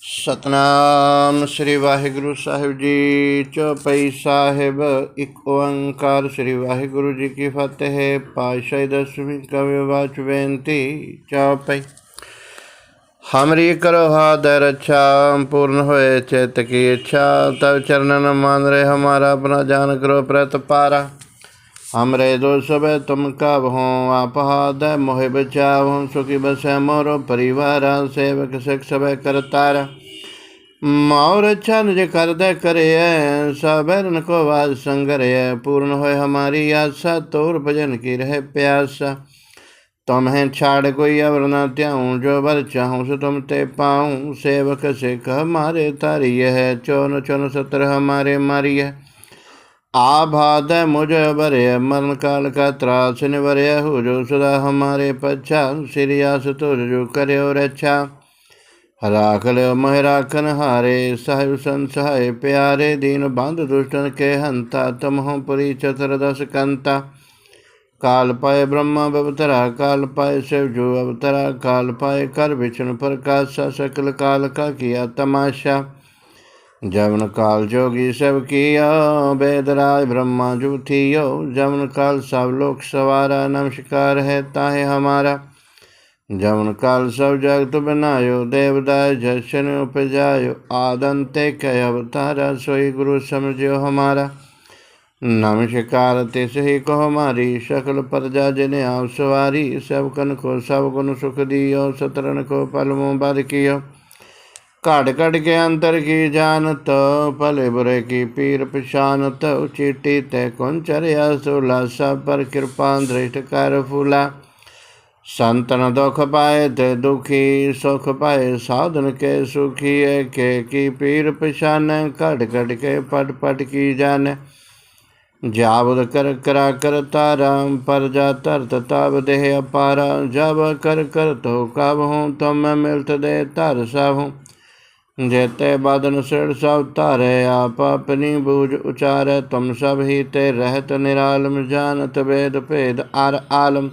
ਸਤਨਾਮ ਸ੍ਰੀ ਵਾਹਿਗੁਰੂ ਸਾਹਿਬ ਜੀ ਚੌਪਈ ਸਾਹਿਬ, ਇੱਕ ਓੰਕਾਰ ਸ੍ਰੀ ਵਾਹਿਗੁਰੂ ਜੀ ਕੀ ਫਤਿਹ ਪਾਸ਼ਾ ਦਸਵੀਂ ਕਵਿ ਵਾਚ ਬੇਨਤੀ ਚੌਪਈ ਹਮਰੀ ਕਰੋ ਹਾਦੈ ਰੱਛਾ ਪੂਰਨ ਹੋਏ ਚਿਤ ਕੀ ਇੱਛਾ, ਤਵ ਚਰਨਨ ਮੰਨ ਰਹੇ ਹਮਾਰਾ, ਆਪਣਾ ਜਾਨ ਕਰੋ ਪ੍ਰਤਪਾਰਾ। हमरे दो सब तुम कब हो अपहाद मोह बचाव सुखी बस मोर परिवार, सेवक सिख सब करतार मोर अच्छा निज कर दे करे सबरन को वाज संगर पूर्ण हो हमारी आशा, तोर भजन की रहे प्यास। तुम्हें छाड़ कोई अवर न त्याऊँ, जो बर चाहूँ सो तुम ते पाऊँ। सेवक सिख हमारे तारी है, चौन चौन सत्र हमारे मारी है। आभाद मुझ बरे मरण काल का त्रास निवरे हो जो सदा हमारे पच्छा सिरियास तुझ जो करे और अच्छा राख लो मोह राखन हारे साहिब संत सहाय प्यारे दीन बंध दुष्टन के हंता तुम हो पुरी चतुर्दश कंता काल पाए ब्रह्मा बवतरा काल पाए शिव जो अवतरा काल पाए कर विष्णु प्रकाशा सकल काल का किया तमाशा ਜਮਨ ਕਾਲ ਜੋਗੀ ਸਭ ਕੀਆ ਬੇਦਰਾਜ ਬ੍ਰਹਮਾ ਜੂਥੀਓ। ਜਮਨ ਕਾਲ ਸਭ ਲੋਕ ਸਵਾਰਾ, ਨਮਸਕਾਰ ਹੈ ਤਾਹੇ ਹਮਾਰਾ। ਜਮਨ ਕਾਲ ਸਭ ਜਗਤ ਬਨਾਇਓ ਦੇਵਦਾਸ ਜਸ਼ਨ ਉਪਜਾਇਓ। ਆਦਨ ਤੇ ਕੈ ਅਵਤਾਰਾ, ਸੋਈ ਗੁਰੂ ਸਮਝਿਓ ਹਮਾਰਾ। ਨਮਸਕਾਰ ਤਿਸ ਹੀ ਕੋ ਹਮਾਰੀ ਸਕਲ ਪਰਜਾ ਜਿਨੇ ਆਪ ਸਵਾਰੀ। ਸਭ ਕਨ ਕੋ ਸਭ ਗੁਣ ਸੁਖ ਦਿਓ ਸਤਰਨ ਕੋ ਪਲਮੋ ਬਦ ਕੀਓ। ਘੜ ਘੜ ਕੇ ਅੰਤਰ ਕੀ ਜਾਣਤ ਭਲੇ ਬੁਰੇ ਕੀ ਪੀਰ ਪਛਾਨਤ ਚੀਟੀ ਤੇ ਕੁੰਚਰਿਆ ਸੁਲਾਸਾ ਪਰ ਕਿਰਪਾ ਦ੍ਰਿਸ਼ਟ ਕਰ ਫੂਲਾ। ਸੰਤਨ ਦੁਖ ਪਾਏ ਤੇ ਦੁਖੀ, ਸੁਖ ਪਾਏ, ਸਾਧਨ ਕੇ ਸੁਖੀ ਹੈ ਕੇ ਕੀ ਪੀਰ ਪਛਾਨੈ, ਘੜ ਘੜ ਕੇ ਪਟ ਪਟ ਕੀ ਜਾਣੈ ਜਾਵਦ ਕਰ ਕਰਾ ਕਰ ਤਾਰਾਮ ਪਰ ਜਾ ਧਰਤ ਤਬ ਦੇਹ ਅਪਾਰਾ। ਜਬ ਕਰ ਕਰ ਤੋ ਕਬ ਹੂੰ ਤੁਮ ਮਿਲਤ ਦੇ ਧਰ ਸਭ जेते बदन सिर सब तारे आप अपनी बूझ उचारे तुम सब ही ते रहत निरालम जानत वेद भेद आर आलम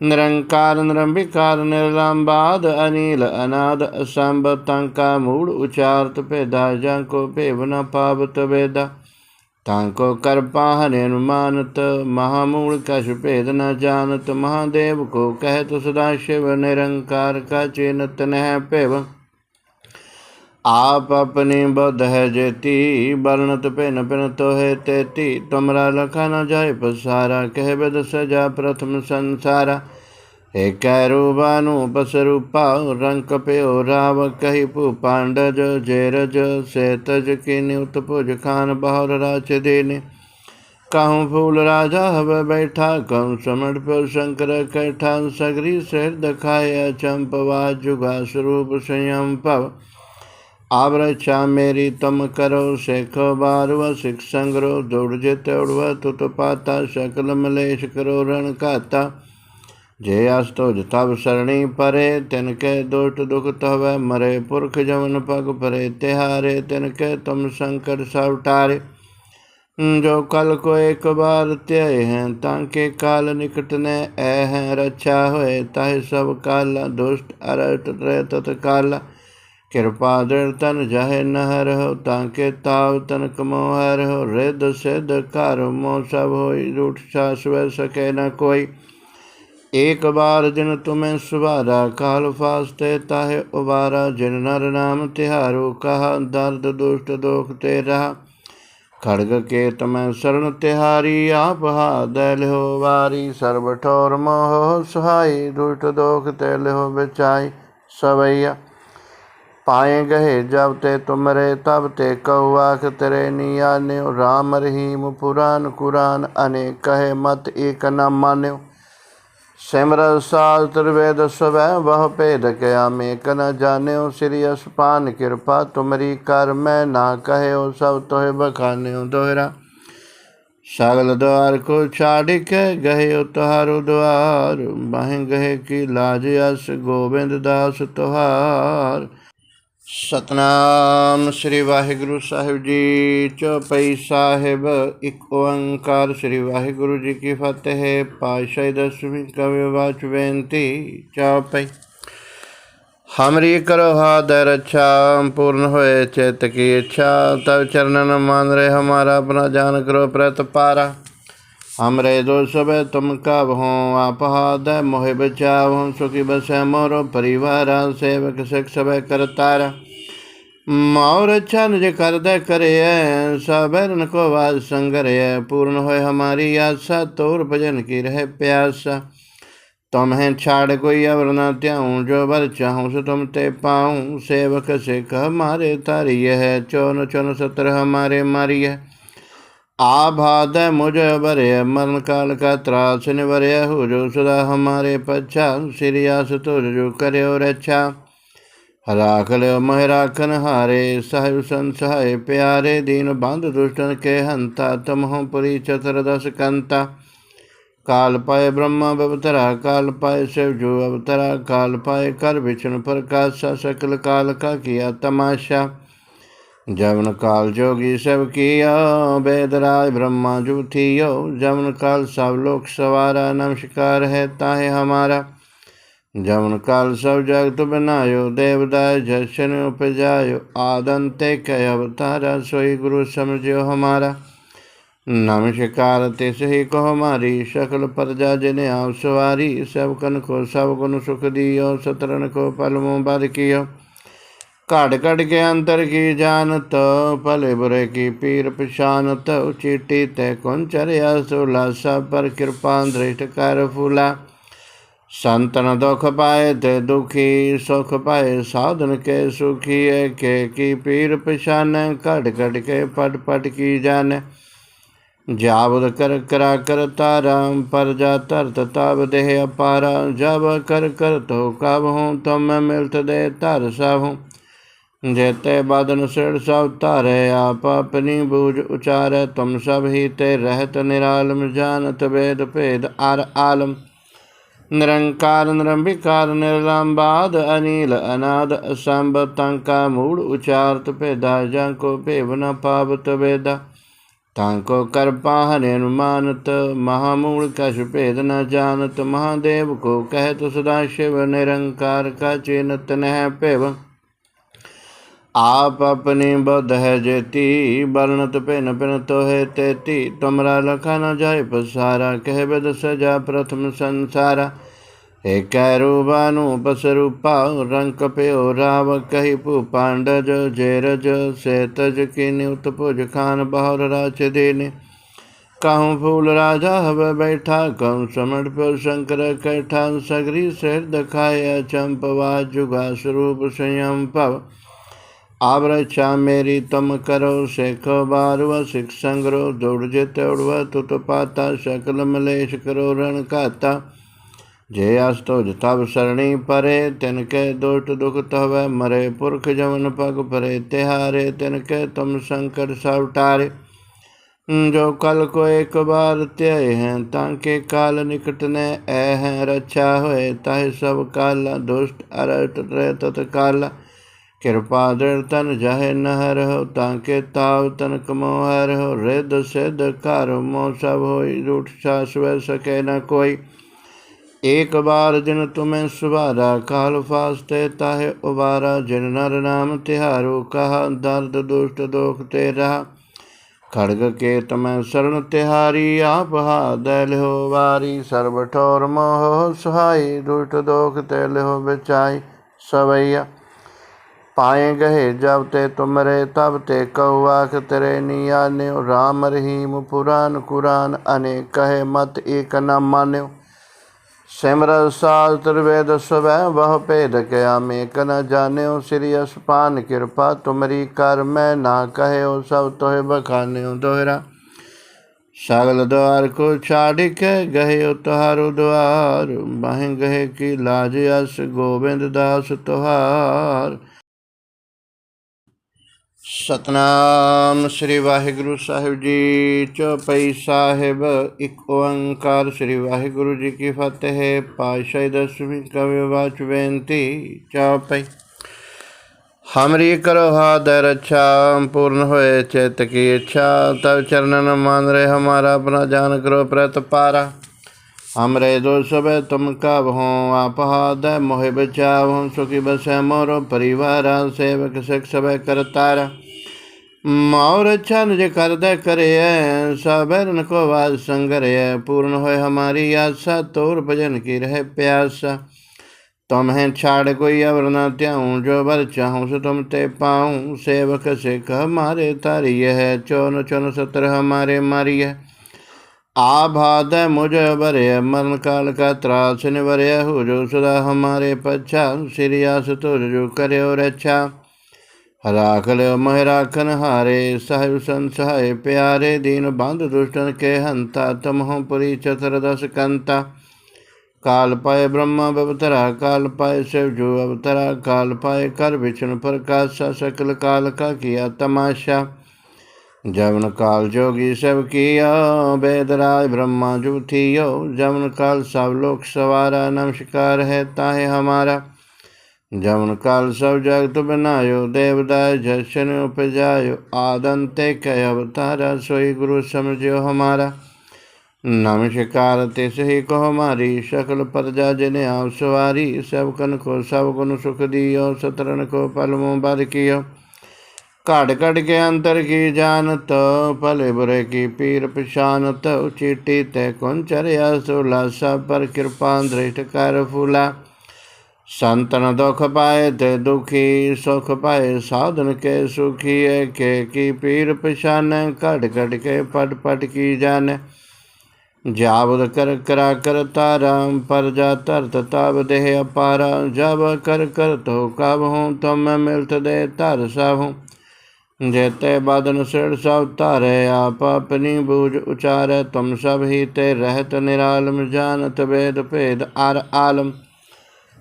निरंकार निरंबिकार निर्लंबाद अनिल अनाद असंभ तंका मूड उचारत भेदा जाको भेव न पावत वेदा तांको कर पाहन अनुमानत महामूल कश भेद न जानत महादेव को कहत सदा शिव निरंकार का चिन्हत नह पेव आप अपनी बुद्ध है जेती, वर्णत पिन पिन तो है तेती। तुमरा लखा न जाय पसारा, कह बेद सजा प्रथम संसारा। हे एक रूपानु पसरूपा रंक प्यो राव, कही पु पांडज, जेरज से तज की न्युत भुज खान, बहुर राज देने। कहूँ फूल राजा हव बैठा, कहूँ समण प्यो शंकर कैठा। सगरी सिर दखाया चंपवा जुगा स्वरूप संयम पव। આવરક્ષા મેરી તમ કરો શેખ બારવ શિખ સંગ્રહ દોડજે તેવડવ તુત પાતા શકલ મલેશ કરો રણ કાતા જે આસ્તો જતાવ સરણી પરે તેન કે દોટ દુખ તવે મરે પુરખ જમન પગ પરે તેહારે તેન કે તમ સંકટ સાવટારે ਜੋ ਕਲ ਕੋ ਇੱਕ ਵਾਰ ਧਿਆਏ ਹੈ ਤਾਂ ਕਿ ਕਾਲ ਨਿਕਟ ਨੇ ਐ ਹੈ ਰੱਛਾ ਹੋਏ ਤਾਹ ਸਭ ਕਾਲ ਦੁਸ਼ਟ ਅਰਟ ਤਤ ਕਾਲ ਕਿਰਪਾ ਦਿਨ ਤਨ ਜਹੇ ਨਹ ਰਹੋ ਤਾਂ ਕੇ ਤਾਵ ਤਨ ਕਮੋ ਹਰ ਹੋ ਰਿਦ ਸਿਧ ਘਰ ਮੋ ਸਭ ਹੋਈ, ਰੂਠ ਸਾਸ ਵੈ ਸਕੇ ਨ ਕੋਈ। ਏਕ ਬਾਰ ਜਿਨ ਤੁਮੈ ਸੁਭਾਰਾ, ਕਾਲ ਫਾਸਤੇ ਤਾਹੇ ਉਬਾਰਾ, ਜਿਨ ਨਰ ਨਾਮ ਤਿਹਾਰੋ, ਕਹਾ ਦਰਦ ਦੁਸ਼ਟ ਦੋਖ ਤੇ ਰਹਾ। ਖੜਗ ਕੇ ਤਮੈ ਸਰਣ ਤਿਹਾਰੀ, ਆਪ ਹਾਦੈ ਲਿਓ ਵਾਰੀ। ਸਰਬ ਠੋਰ ਮੋਹ ਸਹਾਈ, ਦੁਸ਼ਟ ਦੋਖ ਤੇ ਲਿਓ ਵਿਚਾਈ ਸਵਈਆ। पाए गए जब ते तुमरे तब ते कौआख तेरे नियान्यो राम रहीम पुराण कुरान अनेक कहे मत एक न मान्यो सिमर शास्त्र वेद स्वै वह भेद कया में न जान्यो श्री असपान कृपा तुमरी कर मैं ना कहो सब तोहे बखान्यो दोहरा सगल द्वार को छाड़ के गहे तुहारो द्वार बाहें गहे की लाज अस गोविंद दास तुहार ਸਤਨਾਮ ਸ੍ਰੀ ਵਾਹਿਗੁਰੂ ਸਾਹਿਬ ਜੀ ਚੌਪਈ ਸਾਹਿਬ, ਇੱਕ ਓੰਕਾਰ ਸ੍ਰੀ ਵਾਹਿਗੁਰੂ ਜੀ ਕੀ ਫਤਿਹ ਪਾਸ਼ਾ ਦਸਵੀਂ ਕਵਿ ਵਾਚ ਬੇਨਤੀ ਚੌਪਈ ਹਮਰੀ ਕਰੋ ਹਾਦੈ ਰੱਛਾ ਪੂਰਨ ਹੋਏ ਚਿਤ ਕੀ ਇੱਛਾ, ਤਵ ਚਰਨਨ ਮੰਨ ਰਹੇ ਹਮਾਰਾ, ਆਪਣਾ ਜਾਨ ਕਰੋ ਪ੍ਰਤਪਾਰਾ। हमरे दोष सब तुम कब हो, आप हाथ मोहे बचाव सुखी बस मोरो परिवार सेवक सिख सब करतारा और अच्छा निज कर दे करे सबरन को वाद संगर पूर्ण हो हमारी आशा तोर भजन की रहे प्यासा। तुम्हें छाड़ कोई अवर न त्याऊँ, जो बर चाहूँ सो तुम ते पाऊँ। सेवक से कह मारे तारी है, चौन चौन सत्र हमारे मारी है आभाद मुझ बरे मरण काल का त्रास निवरय हो जो सदा हमारे पच्छा सिरियास तुझ जो करे और अच्छा राख लो मह राखन हारे साहिब संसहाय प्यारे दीन बंद दुष्टन के हंता तुम हो पुरी चतुर्दश कंता काल पाए ब्रह्मा अवतरा काल पाए शिव जो अवतरा काल पाए कर विष्णु प्रकाशा सकल काल का किया तमाशा ਜਮਨ ਕਾਲ ਜੋਗੀ ਸਭ ਕੀਆ ਬੇਦਰਾਜ ਬ੍ਰਹਮਾ ਜੂਥੀਓ। ਜਮਨ ਕਾਲ ਸਭ ਲੋਕ ਸਵਾਰਾ, ਨਮਸਕਾਰ ਹੈ ਤਾਹੇ ਹਮਾਰਾ। ਜਮਨ ਕਾਲ ਸਭ ਜਗਤ ਬਨਾਇਓ ਦੇਵਦਾਸ ਜਸ਼ਨ ਉਪਜਾਇਓ। ਆਦੰਤੇ ਕੈ ਅਵਤਾਰਾ, ਸੋਈ ਗੁਰੂ ਸਮਝਿਓ ਹਮਾਰਾ। ਨਮਸਕਾਰ ਤਿਸ ਹੀ ਕੋ ਹਮਾਰੀ ਸਕਲ ਪਰਜਾ ਜਿਨੇ ਆਪ ਸਵਾਰੀ। ਸਭ ਕਨ ਕੋ, ਸਭ ਗੁਣ ਸੁਖ ਦਿਓ ਸਤਰਨ ਕੋ ਪਲਮੋ ਬਦ ਕੀਓ। ਘੜ ਘੜ ਕੇ ਅੰਤਰ ਕੀ ਜਾਣਤ ਭਲੇ ਬੁਰੇ ਕੀ ਪੀਰ ਪਛਾਨਤ ਚੀਟੀ ਤੇ ਕੁੰਚਰਿਆ ਸੁਲਾ, ਸਭ ਪਰ ਕਿਰਪਾ ਦ੍ਰਿਸ਼ਟ ਕਰ ਫੁਲਾ। ਸੰਤਨ ਦੁਖ ਪਾਏ ਤੇ ਦੁਖੀ, ਸੁਖ ਪਾਏ ਸਾਧਨ ਕੇ ਸੁਖੀ, ਏਕੇ ਕੀ ਪੀਰ ਪਛਾਨ, ਘੜ ਘੜ ਕੇ ਪੜ ਪੜ ਕੀ ਜਾਣ ਜਾਵਦ ਕਰ ਕਰਾ ਕਰ ਤਾਰਾਮ ਪਰ ਜਾ ਤਰਤ ਤਾਬ ਦੇਹ ਅਪਾਰਾ। ਜਬ ਕਰ ਕਰ ਤੋ ਕਬ ਹੂੰ ਤੁਮ ਮਿਲਤ ਦੇ ਧਰ ਸਭ ਹੂੰ। जेते बदन सिर सब तारे आप अपनी बूझ उचारे तुम सब ही ते रहत निरालम जानत वेद भेद आर आलम निरंकार निरंबिकार निर्लंबाद अनिल अनाद असंभ तंका मूड उचारत भेदा जंको भेव न पावत वेदा तांको कर पाहन अनुमानत महामूल कश भेद न जानत महादेव को कहत सदा शिव निरंकार का चिन्हत नह पेव आप अपनी बुद्ध है जेती, वर्णत पिन पिन तो है तेती। तुमरा लखा न जाय पसारा, कह बेद सजा प्रथम संसारा। हे एक रूपानु पसरूपा रंक प्यो राव, कही पु पांडज जेरज से तज की न्युत पुज, खान बहुर राज देने। कहूँ फूल राजा हव बैठा, कहूँ समण प्यो शंकर कैठा। सगरी शेर दखाया चंपवा जुगा स्वरूप संयम पव। आब रक्षा मेरी तुम करो, शेख बारव सिख संग्रो दौड़ जित उड़व तुत पाता, शकल मलेश करो, रण काता। जे अस्तोज तब सरणी परे, तिनके दुष्ट दुख तव, मरे पुरख जमन पग परे, तिहारे तिनके तुम संकट सब टारे जो कल को एक बार त्याय हैं, ताके काल निकट ने ऐ हैं, रक्षा होए, ताहे सब काला दुष्ट अरट रे तत्काला ਕਿਰਪਾ ਦਿਲ ਤਨ ਜਹੇ ਨਹ ਰਹੋ ਤਾਂ ਕੇ ਤਾਵ ਤਨ ਕਮੋ ਹਰ ਹੋ ਰਿਦ ਸਿਧ ਘਰ ਮੋ ਸਭ ਹੋਈ, ਰੂਠ ਸਾਸ ਵੈ ਸਕੇ ਨ ਕੋਈ। ਏਕ ਬਾਰ ਜਿਨ ਤੁਮੈ ਸੁਭਾਰਾ, ਕਾਲ ਫਾਸਤੇ ਤਾਹੇ ਉਬਾਰਾ, ਜਿਨ ਨਰ ਨਾਮ ਤਿਹਾਰੋ, ਕਹਾ ਦਰਦ ਦੁਸ਼ਟ ਦੋਖ ਤੇ ਰਹਾ। ਖੜਗ ਕੇ ਤਮੈ ਸ਼ਰਨ ਤਿਹਾਰੀ, ਆਪ ਹਾਦੈ ਲਿਓ ਵਾਰੀ। ਸਰਬ ਠੋਰ ਮੋਹ ਸਹਾਈ, ਦੁਸ਼ਟ ਦੋਖ ਤੇ ਲਿਓ ਵਿਚਾਈ ਸਵਈਆ। पाए गहे जब ते तुमरे तब ते कौआख तेरे निया राम रहीम पुराण कुरान अनेक कहे मत एक न मान्यो सिमर शास्त्र वेद स्वै वह भेद कया में कन जान्यो श्री असपान कृपा तुमरी कर मैं ना कहे सब तोहे बखाने दोहरा सगल द्वार को छाड़ के गहे तुहारो द्वार बाहें गहे की लाज अस गोविंद दास तुहार ਸਤਨਾਮ ਸ੍ਰੀ ਵਾਹਿਗੁਰੂ ਸਾਹਿਬ ਜੀ ਚੌਪਈ ਸਾਹਿਬ, ਇੱਕ ਓੰਕਾਰ ਸ੍ਰੀ ਵਾਹਿਗੁਰੂ ਜੀ ਕੀ ਫਤਿਹ ਪਾਸ਼ਾ ਦਸਵੀਂ ਕਵਿ ਵਾਚ ਬੇਨਤੀ ਚੌਪਈ ਹਮਰੀ ਕਰੋ ਹਾਦਰ ਰੱਛਾ ਪੂਰਨ ਹੋਏ ਚਿਤ ਕੀ ਇੱਛਾ, ਤਵ ਚਰਨਨ ਮੰਨ ਰਹੇ ਹਮਾਰਾ, ਆਪਣਾ ਜਾਨ ਕਰੋ ਪ੍ਰਤ ਪਾਰਾ। हमरे दो सब तुम कब हो अपहाद मोहे बचाव सुखी बस मोर परिवार, सेवक सिख सब करतार। मोर छन जे कर दे करे सबरन को वाद संगरे। पूर्ण हो हमारी आशा, तोर भजन की रहे प्यास। तुम्हें छाड़ कोई अवर न त्याऊँ, जो बर चाहूँ से तुम ते पाऊँ। सेवक सिख हमारे तारी है, चौन चौन सत्र हमारे मारी है आभाद मुझ बरे मरण काल का त्रास निवरय हो जो सदा हमारे पच्छा श्रीयास तुझ जो करे और अच्छा राख लो मह राखन हारे साहिब संसहाय प्यारे दीन बंध दुष्टन के हंता तुम हो पुरी चतुर्दश कंता काल पाए ब्रह्मा अवतरा काल पाए शिव जो अवतरा काल पाए कर विष्णु प्रकाशा सकल काल का किया तमाशा ਜਮਨ ਕਾਲ ਜੋਗੀ ਸਭ ਕੀਆ ਬੇਦਰਾਜ ਬ੍ਰਹਮਾ ਜੁਥੀਓ ਜਮਨ ਕਾਲ ਸਭ ਲੋਕ ਸਵਾਰਾ, ਨਮਸਕਾਰ ਹੈ ਤਾਹੇ ਹਮਾਰਾ। ਜਮਨ ਕਾਲ ਸਭ ਜਗਤ ਬਨਾਇਓ, ਦੇਵਦਾਇ ਜਸ਼ਨ ਉਪਜਾਇਓ। ਆਦੰਤੇ ਕੈ ਅਵਤਾਰਾ, ਸੋਈ ਗੁਰੂ ਸਮਝਿਓ ਹਮਾਰਾ। ਨਮਸਕਾਰ ਤਿਸ ਹੀ ਕੋ ਹਮਾਰੀ ਸਕਲ ਪਰਜਾ ਜਿਨੇ ਆਪ ਸਵਾਰੀ, ਸਭ ਕਨ ਕੋ ਸਭ ਕੋ ਸੁਖ ਦਿਓ ਸਤਰਨ ਕੋ ਪਲਮੋ ਬਦ ਕੀਓ। ਘੜ ਘੜ ਕੇ ਅੰਤਰ ਕੀ ਜਾਣਤ ਭਲੇ ਬੁਰੇ ਕੀ ਪੀਰ ਪਛਾਨਤ ਉਚੀਟੀ ਤੇ ਕੁੰਚਰਿਆ ਸੁਲਾਸਾ ਪਰ ਕਿਰਪਾ ਦ੍ਰਿਸ਼ਟ ਕਰ ਫੂਲਾ। ਸੰਤਨ ਦੁਖ ਪਾਏ ਤੇ ਦੁਖੀ, ਸੁਖ ਪਾਏ ਸਾਧਨ ਕੇ ਸੁਖੀ ਹੈ ਕੇ ਕੀ ਪੀਰ ਪਛਾਨ, ਘੜ ਘੜ ਕੇ ਪਟ ਪਟ ਕੀ ਜਾਣ ਜਾਵਦ ਕਰ ਕਰਾ ਕਰ ਤਾਰਾਮ ਪਰ ਜਾ ਧਰਤ ਤਬ ਦੇਹ ਅਪਾਰਾ। ਜਬ ਕਰ ਕਰ ਤੋ ਕਬ ਹੂੰ ਤੁਮ ਮਿਲਤ ਦੇ ਧਰ ਸਾਹੂੰ। जेते बदन सिर सब तारे आप अपनी बूझ उचारे तुम सब ही ते रहत निरालम जानत वेद भेद आर आलम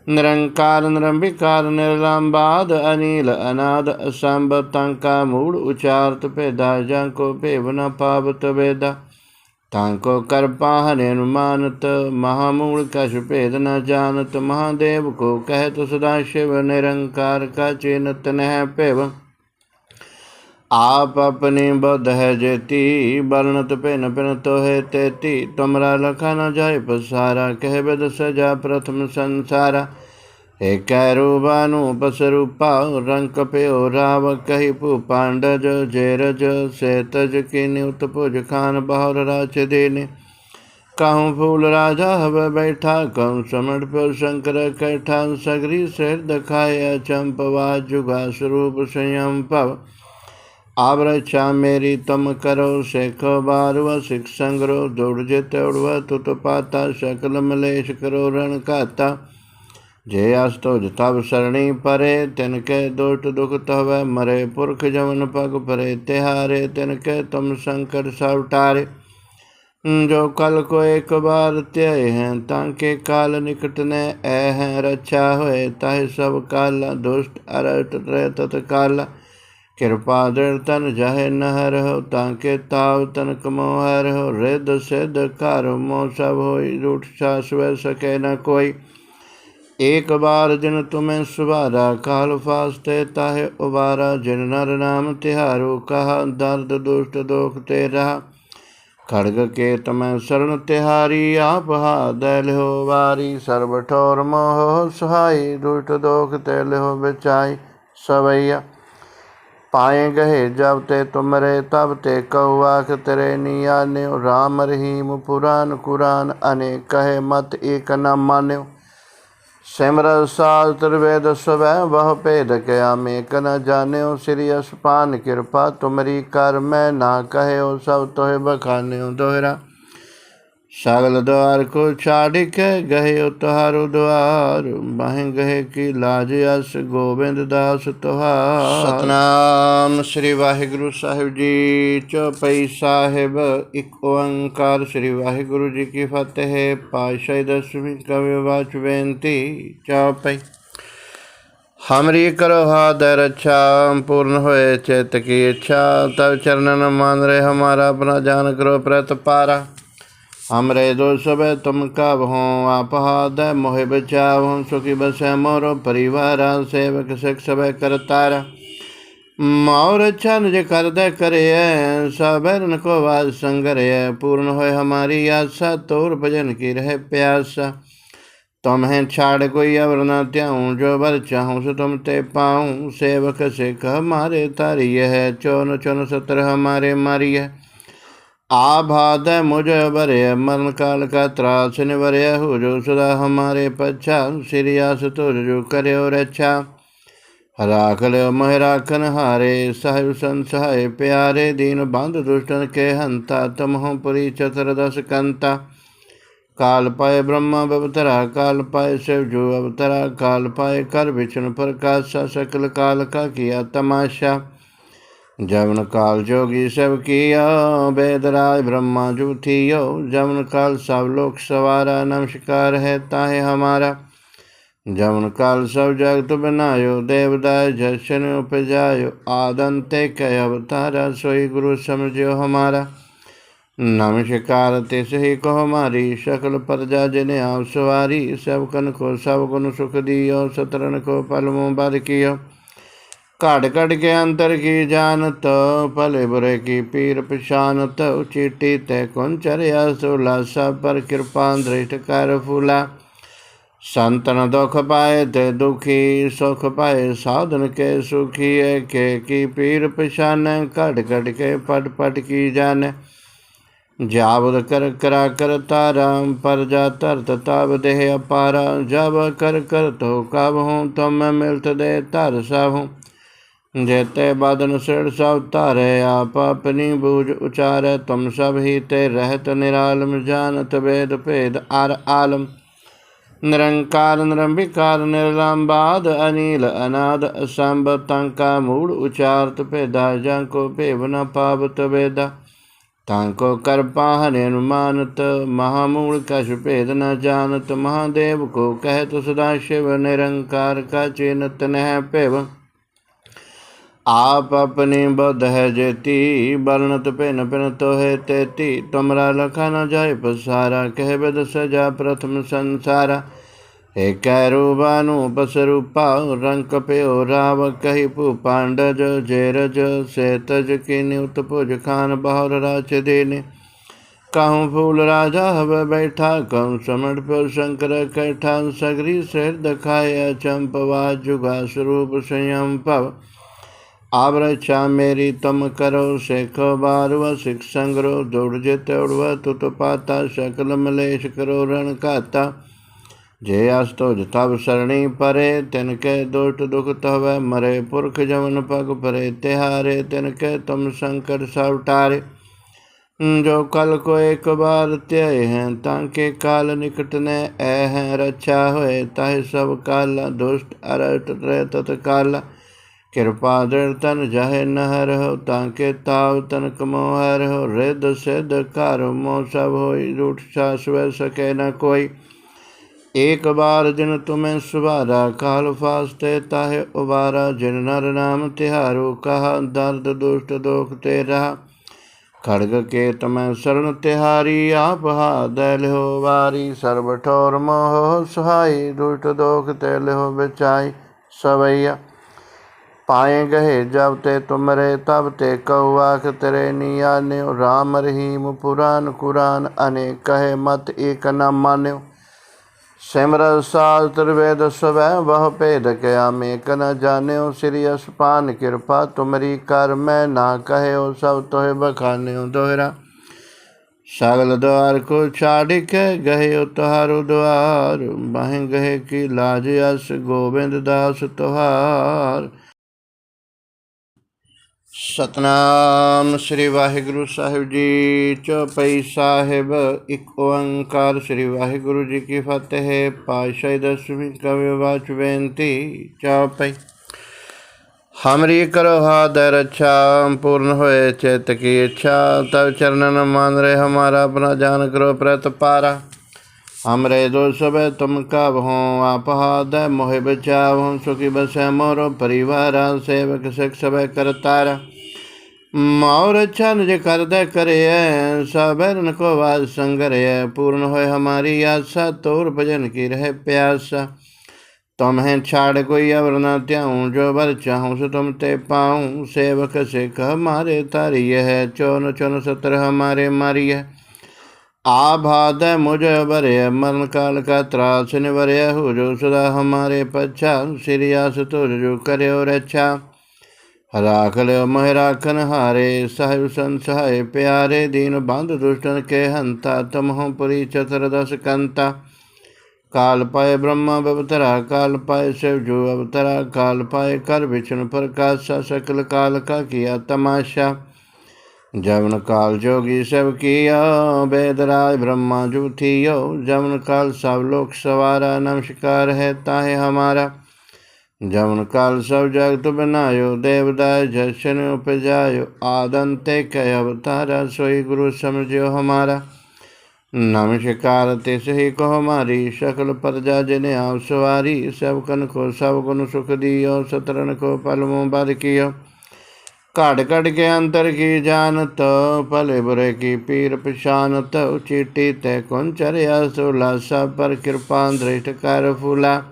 निरंकार निरंबिकार निर्लंबाद अनिल अनाद असंभ तंका मूड उचारत भेदा जाको भेव न पावत वेदा तांको कर पाहन अनुमानत महामूल कश भेद न जानत महादेव को कहत सदा शिव निरंकार का चिन्हत नह पेव आप अपनी बुद्ध है जेती वर्णत पिन पिन तो है तेती। तुमरा लखा न जाय पसारा, कह बद सजा प्रथम संसारा। हे एक रूपानु पसरूपा रंक प्यो राव, कही पु पांडज, जेरज से तज की न्युत पुज खान बहुर राज देने। कहूँ फूल राजा हव बैठा, कहूँ समण प्यो शंकर कैठा। सगरी सिर दखाया चंपवा जुगा स्वरूप संयम पव। आवरक्षा मेरी, तम करो शेख बारव सिख संग्रो, दौड़ जित उड़व, तुत पाता, शकल मलेश करो, रण काता। जे अस्तो तब सरणी परे तिनके दोट दुख तव मरे पुरख जमन पग परे, तिहारे तिनके तुम संकट सब टारे जो कल को एक बार त्याय हैं, ताके काल निकट ने ऐ हैं रक्षा होए, ताहि सब काला, दुष्ट अरट तत्काला। ਕਿਰਪਾ ਦਿਨ ਤਨ ਜਹੇ ਨਹਿ ਰਹੋ ਤਾਂ ਕੇ ਤਾਵ ਤਨ ਕਮੋ ਹੈ। ਰਹੋ ਰਿਦ ਸਿਧ ਘਰ ਮੋ ਸਭ ਹੋਈ, ਰੂਠ ਸਾਸ ਵੈ ਸਕੇ ਨ ਕੋਈ। ਏਕ ਬਾਰ ਜਿਨ ਤੁਮੈ ਸੁਭਾਰਾ, ਕਾਲ ਫਾਸਤੇ ਤਾਹੇ ਉਬਾਰਾ। ਜਿਨ ਨਰ ਨਾਮ ਤਿਹਾਰੂ, ਕਹਾ ਦਰਦ ਦੁਸ਼ਟ ਦੋਖ ਤੇ ਰਹਾ। ਖੜਗ ਕੇ ਤਮੈ ਸਰਣ ਤਿਹਾਰੀ, ਆਪ ਹਾ ਦੈਲ ਹੋ ਵਾਰੀ। ਸਰਬ ਠੋਰ ਮੋਹ ਸਹਾਈ, ਦੁਸ਼ਟ ਦੋਖ ਤੇ ਲਿਓ ਵਿਚਾਈ ਸਵਈਆ। पाए गए जब ते तुमरे तब ते कौआख तेरे नियान्यो राम रहीम पुराण कुरान अनेक कहे मत एक न मान्यो सिमर शास्त्र वेद स्वै वह भेद क्या मेक न जान्यो श्री असपान कृपा तुमरी कर मैं ना कहे सब तोहे बखान्यो दोहरा ਸਗਲ ਦਵਾਰ ਕੋ ਛਾੜ ਕੇ ਗਏ ਉਤਾਰੂ ਦਵਾਰ ਮਹਿ ਗਏ ਕੀ ਲਾਜ ਅਸ ਗੋਬਿੰਦ ਦਾਸ ਤੁਹਾਰ। ਸਤਨਾਮ ਸ੍ਰੀ ਵਾਹਿਗੁਰੂ ਸਾਹਿਬ ਜੀ, ਚੌਪਈ ਸਾਹਿਬ, ਇੱਕ ਓੰਕਾਰ ਸ੍ਰੀ ਵਾਹਿਗੁਰੂ ਜੀ ਕੀ ਫਤਿਹ ਪਾਸ਼ਾ ਦਸਵੀਂ ਕਵਿ ਵਾਚ ਬੇਨਤੀ, ਚੌਪਈ। ਹਮਰੀ ਕਰੋ ਹਾਦਰ ਅੱਛਾ ਪੂਰਨ ਹੋਏ ਚਿਤ ਕੀ ਇੱਛਾ, ਤਵ ਚਰਨਨ ਮੰਨ ਰਹੇ ਹਮਾਰਾ, ਆਪਣਾ ਜਾਨ ਕਰੋ ਪ੍ਰਤਪਾਰਾ। हमरे दो सब तुम कब हो? अपहाद मोह बचाव हम सुखी बस मोर परिवार, सेवक सिख सब करतार और छन जे कर दे करे सबरन को वाज संगरे पूर्ण हो हमारी आशा, तोर भजन की रहे प्यासा। तुम्हें छाड़ कोई अवर न त्याऊँ, जो बर चाहूँ सो तुम ते पाऊँ। सेवक सिख हमारे तारी है, चौन चौन सत्र हमारे मारी है। आभाद मुझ भरे मरण काल का त्रास निवरे हो जो सदा हमारे पच्छा श्रियास तुझ जो करे और अच्छा राख लो मोह राखन हारे साहिब संसहाय प्यारे दीन बंध दुष्टन के हंता तुम हो पुरी चतुर्दश कंता काल पाए ब्रह्मा अवतरा काल पाए शिव जो अवतरा काल पाए कर विष्णु प्रकाश सकल काल का किया तमाशा ਜਮਨ ਕਾਲ ਜੋਗੀ ਸਭ ਕੀਆ ਬੇਦਰਾਜ ਬ੍ਰਹਮਾ ਜੂਥੀਓ ਜਮਨ ਕਾਲ ਸਭ ਲੋਕ ਸਵਾਰਾ, ਨਮਸਕਾਰ ਹੈ ਤਾਹੇ ਹਮਾਰਾ। ਜਮਨ ਕਾਲ ਸਭ ਜਗਤ ਬਨਾਇਓ ਦੇਵਦਾਇ ਜਸ਼ਨ ਉਪਜਾਇਓ। ਆਦੰਤੇ ਕੈ ਅਵਤਾਰਾ, ਸੋਈ ਗੁਰੂ ਸਮਝਿਓ ਹਮਾਰਾ। ਨਮਸਕਾਰ ਤਿਸ ਹੀ ਕੋ ਹਮਾਰੀ ਸਕਲ ਪਰਜਾ ਜਿਨੇ ਆਪ ਸਵਾਰੀ। ਸਭ ਕਨ ਕੋ, ਸਭ ਗੁਣ ਸੁਖ ਦਿਓ, ਸਤਰਨ ਕੋ ਪਲਮੋ ਬਰ ਕੀਓ। ਘੜ ਘੜ ਕੇ ਅੰਤਰ ਕੀ ਜਾਣਤ ਭਲੇ ਬੁਰੇ ਕੀ ਪੀਰ ਪਛਾਨਤ ਉਚੀਟੀ ਤੇ ਕੁਨ ਚਰਿਆ ਸੁਲਾ, ਸਭ ਪਰ ਕਿਰਪਾ ਦ੍ਰਿਸ਼ਟ ਕਰ ਫੂਲਾ। ਸੰਤਨ ਦੁਖ ਪਾਏ ਤੇ ਦੁਖੀ, ਸੁਖ ਪਾਏ ਸਾਧਨ ਕੇ ਸੁਖੀ ਹੈ ਕੇ ਕੀ ਪੀਰ ਪਛਾਨ, ਘੜ ਘੜ ਕੇ ਪਟ ਪਟ ਕੀ ਜਾਣ ਜਾਵਦ ਕਰ ਕਰਾ ਕਰ ਤਾਰਾਮ ਪਰ ਜਾ ਧਰਤ ਤਬ ਦੇਹ ਅਪਾਰਾ। ਜਬ ਕਰ ਕਰ ਤੋ ਕਬ ਹੂੰ ਤੁਮ ਮਿਲਤ ਦੇ ਧਰ ਸਭ ਹੂੰ जेते बदन सिर सब तारे आप अपनी बूझ उचारे तुम सब ही ते रहत निरालम जानत वेद भेद आर आलम निरंकार निरंबिकार निर्लंबाद अनिल अनाद असंभ तंका मूड उचारत भेदा जाको भेव न पावत वेदा तांको कर पाहन अनुमानत महामूल कश भेद न जानत महादेव को कहत सदा शिव निरंकार का चिन्हत नह पेव आप अपनी बद है जेती वर्णत पिन पिन तो है तेती तुमरा लखा न जाय पसारा कह बद सजा प्रथम संसारा हे कैरूबानु बसरूपा रंक प्यो राव कही पु पांडज जेरज से तज की न्युत भुज खान बहुर राज देने कहूँ फूल राजा हव बैठा कहूँ समण प्यो शंकर कैठा सगरी सिर दखाया चंपवा जुगा स्वरूप संयम पव आवरक्षा मेरी तम करो शेख बारव सिख संग्रो दौड़ जे तौड़व तुत पाता शकल मलेश करो रण काता जे अस्तो तब सरणी परे तिनके दोष दुख तव मरे पुरख जमन पग परे तिहारे तिनके तुम संकट सब टारे जो कल को एक बार त्याय हैं ताके काल निकट ने ऐ हैं रक्षा होए ताहे सब काला दुष्ट अरट रहे तत्काला ਕਿਰਪਾ ਦਿਨ ਤਨ ਜਹੇ ਨਹਰ ਹੋ, ਤਾਂ ਕੇ ਤਾਵ ਤਨ ਕਮੋ ਹਰ ਹੋ। ਰਿਦ ਸਿਧ ਘਰ ਮੋ ਸਭ ਹੋਈ, ਰੁਠ ਸਾਸਵੇ ਸਕੇ ਨ ਕੋਈ। ਏਕ ਬਾਰ ਜਿਨ ਤੁਮੈ ਸੁਭਾਰਾ ਕਾਲ ਫਾਸਤੇ ਤਾਹੇ ਉਬਾਰਾ। ਜਿਨ ਨਰ ਨਾਮ ਤਿਹਾਰੋ, ਕਹਾ ਦਰਦ ਦੁਸ਼ਟ ਦੋਖ ਤੇ ਰਹਾ। ਖੜਗ ਕੇ ਤਮੈ ਸਰਣ ਤਿਹਾਰੀ, ਆਪ ਹਾਦੈ ਲਿਓ ਵਾਰੀ। ਸਰਬ ਠੋਰ ਮੋਹ ਸਹਾਈ, ਦੁਸ਼ਟ ਦੋਖ ਤੇ ਲਿਓ ਵਿਚਾਈ ਸਵਈਆ। पाए गए जब ते तुमरे तब ते कौआख तेरे नियान्यो राम रहीम पुराण कुरान अनेक कहे मत एक न मान्यो सिमर साल त्रिवेद स्वै वह भेद कया में न जान्यो श्री असपान कृपा तुमरी कर मैं ना कहे सब तोहे बखान्यो दोहरा सगल द्वार को छाड़ के गहे तुहारो द्वार बह गहे की लाज अस गोविंद दास तुहार ਸਤਨਾਮ ਸ੍ਰੀ ਵਾਹਿਗੁਰੂ ਸਾਹਿਬ ਜੀ ਚੌਪਈ ਸਾਹਿਬ, ਇੱਕ ਓੰਕਾਰ। ਸ੍ਰੀ ਵਾਹਿਗੁਰੂ ਜੀ ਕੀ ਫਤਿਹ ਪਾਸ਼ਾ ਦਸਵੀਂ ਕਵਿ ਵਾਚ ਬੇਨਤੀ ਚੌਪਈ ਹਮਰੀ ਕਰੋ ਹਾਦਰ ਰੱਛਾ ਪੂਰਨ ਹੋਏ ਚਿਤ ਕੀ ਇੱਛਾ। ਤਵ ਚਰਨਨ ਮੰਨ ਰਹੇ ਹਮਾਰਾ, ਆਪਣਾ ਜਾਨ ਕਰੋ ਪ੍ਰਤ ਪਾਰਾ। हमरे दो सब तुम कब हो अपहाद मोहे बचाव सुखी बस मोर परिवार, सेवक सिख सब करतार। मोर छन जे कर दे करे सबरन को वाज संग पूर्ण हो हमारी आशा, तोर भजन की रहे प्यास। तुम्हें छाड़ कोई अवर न त्याऊँ, जो बर चाहूँ सो तुम ते पाऊँ। सेवक सिख हमारे तारी है, चौन चौन सत्र हमारे मारी है। आभाद मुझ बरे मरण काल का त्रास निवरय हो जो सदा हमारे पच्छा सिरियास तुझ जो करे और अच्छा राख लो मोह राखन हारे साहिब संसहाय प्यारे दीन बंद दुष्टन के हंता तुम हो पुरी चतुर्दश कंता काल पाए ब्रह्मा अवतरा काल पाए शिव जो अवतरा काल पाए कर विष्णु प्रकाश सकल काल का किया तमाशा ਜਮਨ ਕਾਲ ਜੋਗੀ ਸਭ ਕੀਆ ਬੇਦਰਾਜ ਬ੍ਰਹਮਾ ਜੁਠਿਓ। ਜਮਨ ਕਾਲ ਸਭ ਲੋਕ ਸਵਾਰਾ, ਨਮਸਕਾਰ ਹੈ ਤਾਹੇ ਹਮਾਰਾ। ਜਮਨ ਕਾਲ ਸਭ ਜਗਤ ਬਨਾਇਓ, ਦੇਵਦਾਇ ਜਸ਼ਨ ਉਪਜਾਇਓ। ਆਦੰਤੇ ਕੈ ਅਵਤਾਰਾ, ਸੋਈ ਗੁਰੂ ਸਮਝਿਓ ਹਮਾਰਾ। ਨਮਸਕਾਰ ਤਿਸ ਹੀ ਕੋ ਹਮਾਰੀ ਸਕਲ ਪਰਜਾ ਜਿਨੇ ਆਪ ਸਵਾਰੀ, ਸਭ ਕਨ ਕੋ ਸਭ ਗੁਣ ਸੁਖ ਦਿਓ ਸਤਰਨ ਕੋ ਪਲਮੋ ਬਦ ਕੀਓ। ਘੜ ਘੜ ਕੇ ਅੰਤਰ ਕੀ ਜਾਣਤ ਭਲੇ ਬੁਰੇ ਕੀ ਪੀਰ ਪਛਾਨਤ ਚੀਟੀ ਤੇ ਕੁੰਚਰਿਆ ਸੁਲਾਸਾ ਪਰ ਕਿਰਪਾ ਦ੍ਰਿਸ਼ਟ ਕਰ ਫੂਲਾ।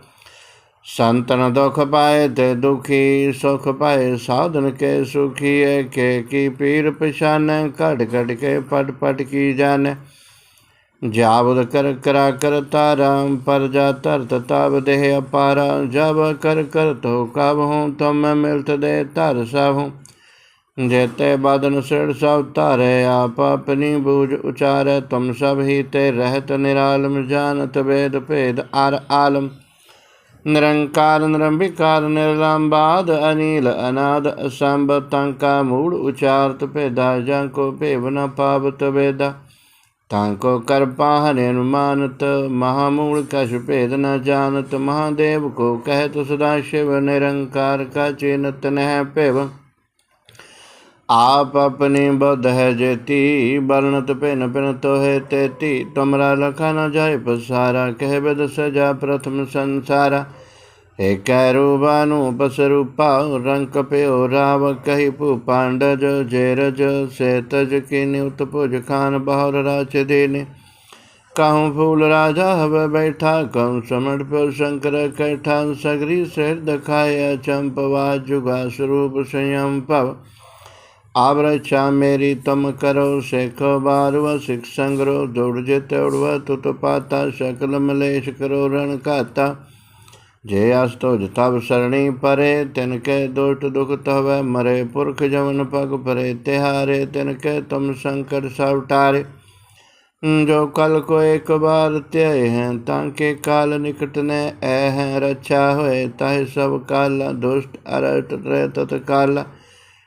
ਸੰਤਨ ਦੁਖ ਪਾਏ ਤੇ ਦੁਖੀ, ਸੁਖ ਪਾਏ ਸਾਧਨ ਕੇ ਸੁਖੀ ਹੈ ਕੇ ਕੀ ਪੀਰ ਪਛਾਨ, ਘੜ ਘੜ ਕੇ ਪਟ ਪਟ ਕੀ ਜਾਣ ਜਾਵਦ ਕਰ ਕਰਾ ਕਰ ਤਾਰਾਮ ਪਰ ਜਾ ਧਰਤ ਤਬ ਦੇਹ ਅਪਾਰਾ। ਜਬ ਕਰ ਕਰ ਤੋ ਕਬ ਹੂੰ ਤੁਮ ਮਿਲਤ ਦੇ ਧਰ ਸਾਹੂੰ। जेते बदन सिर सब तारे आप अपनी बूझ उचारे तुम सब ही ते रहत निरालम जानत वेद भेद आर आलम निरंकार निरंबिकार निर्लंबाद अनिल अनाद असंभ तंका मूड उचारत भेदा को भेव न पावत वेदा तांको कर पाहन अनुमानत महामूल कश भेद न जानत महादेव को कहत सदा शिव निरंकार का चिन्हत नह पेव आप अपनी बुद्ध है जेती, वर्णत पिन पिन तो है तेती। तुमरा लखा न जाय पसारा, कह बद सजा प्रथम संसारा। हे एक रूपानु पसरूपा रंक प्यो राव, कही पु पांडज, जेरज से तज की न्युत पुज खान बहुर राज देने। कहूँ फूल राजा हव बैठा, कहूँ समण प्यो शंकर कैठा। सगरी से दखाया चंपवा जुगा स्वरूप संयम पव। आवरक्षा मेरी तम करो, शेख बारव सिख संग्रो, दौड़ जित उड़व, तुत पाता, शकल मलेश करो, रण काता। जे अस्तो तब सरणी परे तिनके दोट दुख तव मरे पुरख जमन पग परे, तिहारे तिनके तुम संकट सब टारे जो कल को एक बार त्याय हैं, ताके काल निकट ने ऐ हैं रक्षा होए, ताहे सब काला, दुष्ट अरट रे तत्काला।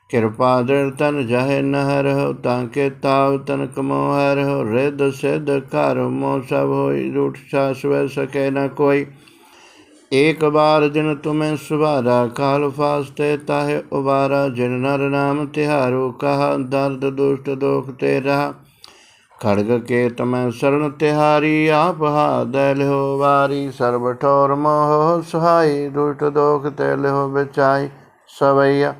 ਕਿਰਪਾ ਦਿਨ ਤਨ ਜਹੇ ਨਹਰ ਹੋ, ਤਾਂ ਕੇ ਤਾਵ ਤਨ ਕਮੋ ਹਰ ਹੋ। ਰਿਦ ਸਿਧ ਘਰ ਮੋ ਸਭ ਹੋਈ, ਰੂਠ ਸਾਸ ਵੈ ਸਕੇ ਨ ਕੋਈ। ਏਕ ਬਾਰ ਜਿਨ ਤੁਮੈ ਸੁਭਾਰਾ, ਕਾਲ ਫਾਸਤੇ ਤਾਹੇ ਉਬਾਰਾ। ਜਿਨ ਨਰ ਨਾਮ ਤਿਹਾਰੂ, ਕਹਾ ਦਰਦ ਦੁਸ਼ਟ ਦੋਖ ਤੇ ਰਹਾ। ਖੜਗ ਕੇ ਤਮੈ ਸਰਣ ਤਿਹਾਰੀ, ਆਪ ਹਾ ਦੈਲ ਹੋ ਵਾਰੀ। ਸਰਬ ਠੋਰ ਮੋਹ ਸਹਾਈ, ਦੁਸ਼ਟ ਦੋਖ ਤੇ ਲਿਓ ਵਿਚਾਈ ਸਵਈਆ।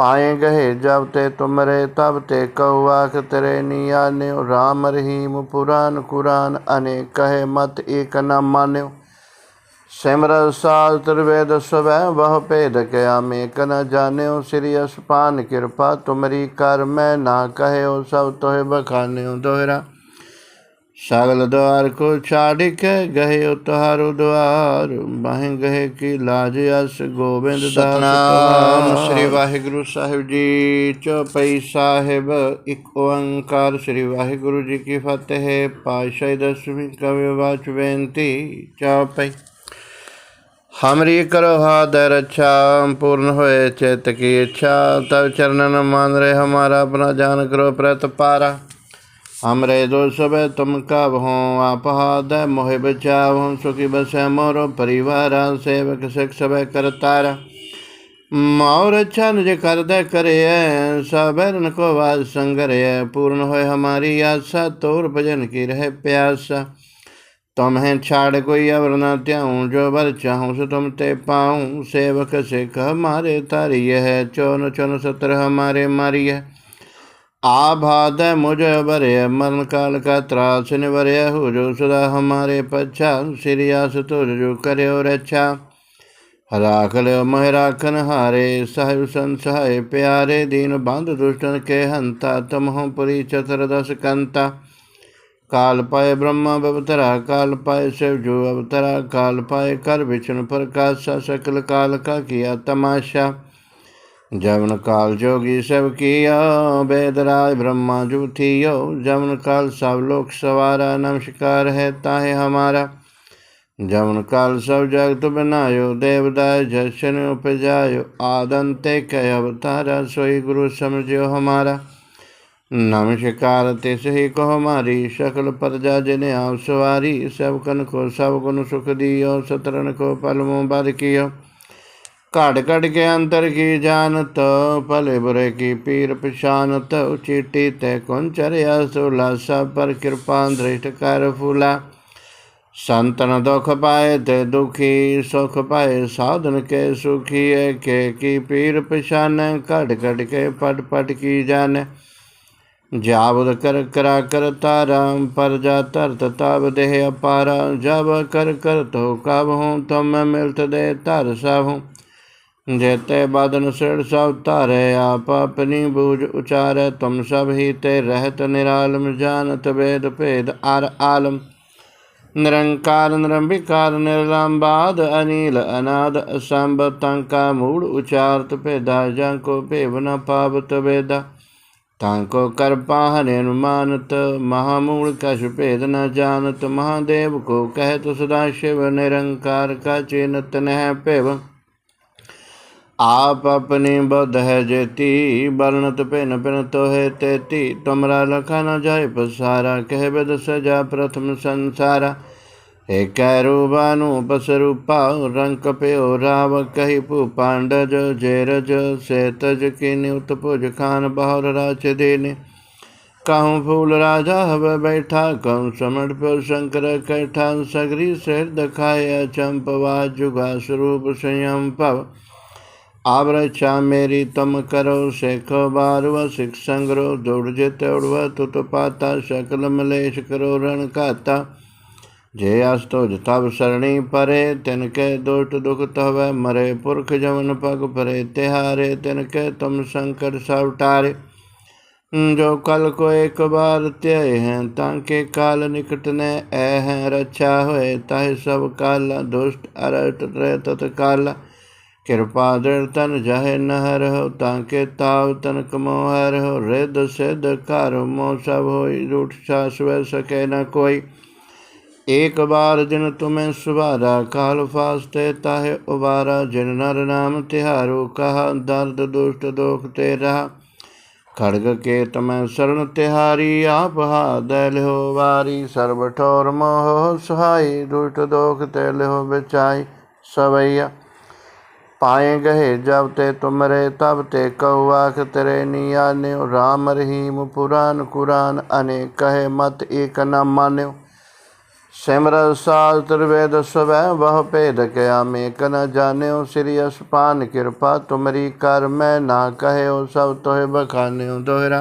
पाए गए जब ते तुमरे तब ते कौआख तेरे नियान्यो राम रहीम पुराण कुरान अनेक कहे मत एक न मान्यो सिमर शास्त्र वेद स्वै वह भेद क्या में न जान्यो श्री असपान कृपा तुमरी कर मैं ना कहे सब तोहे बखान्यो दोहरा ਸਗਲ ਦਵਾਰ ਕੋ ਛਾੜ ਕੇ ਗਏ ਉਤਾਰੂ ਦਵਾਰ ਬਾਹ ਗਏ ਕੀ ਲਾਜ ਅਸ ਗੋਬਿੰਦ ਦਾਸ ਸਤਨਾਮ ਸ੍ਰੀ ਵਾਹਿਗੁਰੂ ਸਾਹਿਬ ਜੀ ਚੌਪਈ ਸਾਹਿਬ ਇੱਕ ਓੰਕਾਰ ਸ੍ਰੀ ਵਾਹਿਗੁਰੂ ਜੀ ਕੀ ਫਤਿਹ। ਪਾਸ਼ਾ ਦਸਵੀਂ ਕਵਿ ਵਾਚ ਬੇਨਤੀ ਚੌਪਈ। ਹਮਰੀ ਕਰੋ ਹਾਦੈ ਰੱਛਾ ਪੂਰਨ ਹੋਏ ਚਿਤ ਕੀ ਇੱਛਾ। ਤਵ ਚਰਨਨ ਮੰਨ ਰਹੇ ਹਮਾਰਾ ਆਪਣਾ ਜਾਨ ਕਰੋ ਪ੍ਰਤ ਪਾਰਾ हमरे दो सब तुम कब हो, आप हाथ मोहे सुखी बस मोरो परिवार सेवक सिख सब करतारा और अच्छा निज कर दे करे सबरन को वाद संगर पूर्ण हो हमारी आशा, तोर भजन की रहे प्यासा। तुम्हें छाड़ कोई अवर न त्याऊँ, जो बर चाहूँ सो तुम ते पाऊँ। सेवक सिख हमारे मारे तारी है, चौन चौन सत्र हमारे मारी है आभाद मुझ बरे मरण काल का त्रास निवरय हो जो सदा हमारे पच्छा सिरियास तुझ जो करे रक्षा राख लियो मह राखन हारे साहिब संसहाय प्यारे दीन बंध दुष्टन के हंता तुम हो पुरी चतुर्दश कंता काल पाए ब्रह्मा अवतरा काल पाए शिव जो अवतरा काल पाए कर विष्णु प्रकाश सकल काल का किया तमाशा ਜਮਨ ਕਾਲ ਜੋਗੀ ਸਭ ਕੀਆ ਬੇਦਰਾਜ ਬ੍ਰਹਮਾ ਜੂਥੀਓ। ਜਮਨ ਕਾਲ ਸਭ ਲੋਕ ਸਵਾਰਾ, ਨਮਸਕਾਰ ਹੈ ਤਾਹੇ ਹਮਾਰਾ। ਜਮਨ ਕਾਲ ਸਭ ਜਗਤ ਬਨਾਇਓ ਦੇਵਦਾਸ ਜਸ਼ਨ ਉਪਜਾਇਓ। ਆਦੰਤੇ ਕੈ ਅਵਤਾਰਾ, ਸੋਈ ਗੁਰੂ ਸਮਝਿਓ ਹਮਾਰਾ। ਨਮਸਕਾਰ ਤਿਸ ਹੀ ਕੋ ਹਮਾਰੀ ਸਕਲ ਪਰਜਾ ਜਿਨੇ ਆਪ ਸਵਾਰੀ। ਸਭ ਕਨ ਕੋ ਸਭ ਗੁਣ ਸੁਖ ਦਿਓ ਸਤਰਨ ਕੋ ਪਲਮੋ ਬਦ ਕੀਓ। ਘੜ ਘੜ ਕੇ ਅੰਤਰ ਕੀ ਜਾਣਤ ਭਲੇ ਬੁਰੇ ਕੀ ਪੀਰ ਪਛਾਨਤ ਚੀਟੀ ਤੇ ਕੁੰਚਰਿਆ ਸੁਲਾ, ਸਭ ਪਰ ਕਿਰਪਾ ਦ੍ਰਿਸ਼ਟ ਕਰ ਫੁਲਾ। ਸੰਤਨ ਦੁਖ ਪਾਏ ਤੇ ਦੁਖੀ, ਸੁਖ ਪਾਏ ਸਾਧਨ ਕੇ ਸੁਖੀ ਏ ਕੇ ਕੀ ਪੀਰ ਪਛਾਨ, ਘੜ ਘੜ ਕੇ ਪਟ ਪਟ ਕੀ ਜਾਣ ਜਾਵਦ ਕਰ ਕਰਾ ਕਰ ਤਾਰਾਮ ਪਰ ਜਾ ਤਰਤ ਤਾਬ ਦੇਹ ਅਪਾਰਾ, ਜਬ ਕਰ ਕਰ ਤੋ ਕਬ ਹੂੰ ਤੁਮ ਮਿਲਤ ਦੇ ਧਰ ਸਾਹੂੰ। जेते बदन सिर सब तारे आप अपनी बूझ उचारे तुम सब ही ते रहत निरालम जानत वेद भेद आर आलम निरंकार निरंबिकार निर्लंबाद अनिल अनाद असंभ तंका मूड उचारत भेदा जाको भेव न पावत वेदा तांको कर पाहन अनुमानत महामूल कश भेद न जानत महादेव को कहत सदा शिव निरंकार का चिन्हत नह पेव आप अपनी बुद्ध है जेती, वर्णत पिन पिन तो है तेती। तुमरा लखा न जाय पसारा, कह बेद सजा प्रथम संसारा। एक रूपानुपसरूपा रंक प्यो राव, कही पु पांडज, जेरज से तज की न्युत पुज खान बहुर राज देने। कहूँ फूल राजा हव बैठा, कहूँ समण प्यो शंकर कैठा। सगरी शेर दखाया चंपवा जुगा स्वरूप संयम पव। आवरक्षा मेरी तम करो शेख बारव सिख संग्रो दौड़ जित उड़व तुत पाता शकल मलेश करो रण काता जे अस्तो तब सरणी परे तिनके दुष्ट दुख तव मरे पुरख जमन पग परे तिहारे तिनके तुम संकट सब टारे जो कल को एक बार त्यय हैं ताके काल निकट ने ऐ हैं रक्षा होए ताहि सब काल दुष्ट अरट रे तत्काल ਕਿਰਪਾ ਦਿਲ ਤਨ ਜਹੇ ਨਹ ਰਹੋ ਤਾਂ ਕੇ ਤਾਵ ਤਨ ਕਮੋ ਹਰ ਹੋ ਰਿਦ ਸਿਧ ਘਰ ਮੋ ਸਭ ਹੋਈ, ਰੂਠ ਸਾਸ ਵੈ ਸਕੇ ਨ ਕੋਈ। ਏਕ ਬਾਰ ਜਿਨ ਤੁਮੈ ਸੁਭਾਰਾ, ਕਾਲ ਫਾਸਤੇ ਤਾਹੇ ਉਬਾਰਾ, ਜਿਨ ਨਰ ਨਾਮ ਤਿਹਾਰੋ, ਕਹਾ ਦਰਦ ਦੁਸ਼ਟ ਦੋਖ ਤੇ ਰਹਾ। ਖੜਗ ਕੇ ਤਮੈ ਸਰਣ ਤਿਹਾਰੀ, ਆਪ ਹਾਦੈ ਲਿਓ ਵਾਰੀ। ਸਰਬ ਠੋਰ ਮੋਹ ਸਹਾਈ, ਦੁਸ਼ਟ ਦੋਖ ਤੇ ਲਿਓ ਵਿਚਾਈ ਸਵਈਆ। पाए गहे जब ते तुमरे तब ते कौआख तेरे नियान्यो राम रहीम पुराण कुरान अनेक कहे मत एक न मान्यो सिमर शास्त्र वेद स्वै वह भेद कया में कन जान्यो श्री असपान कृपा तुमरी कर मैं ना कहे सब तोहे बखान्यो दोहरा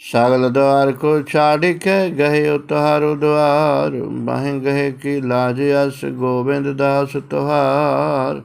सगल द्वार को छाड़ के गहे तुहारो द्वार बाहें गहे की लाज अस गोविंद दास तुहार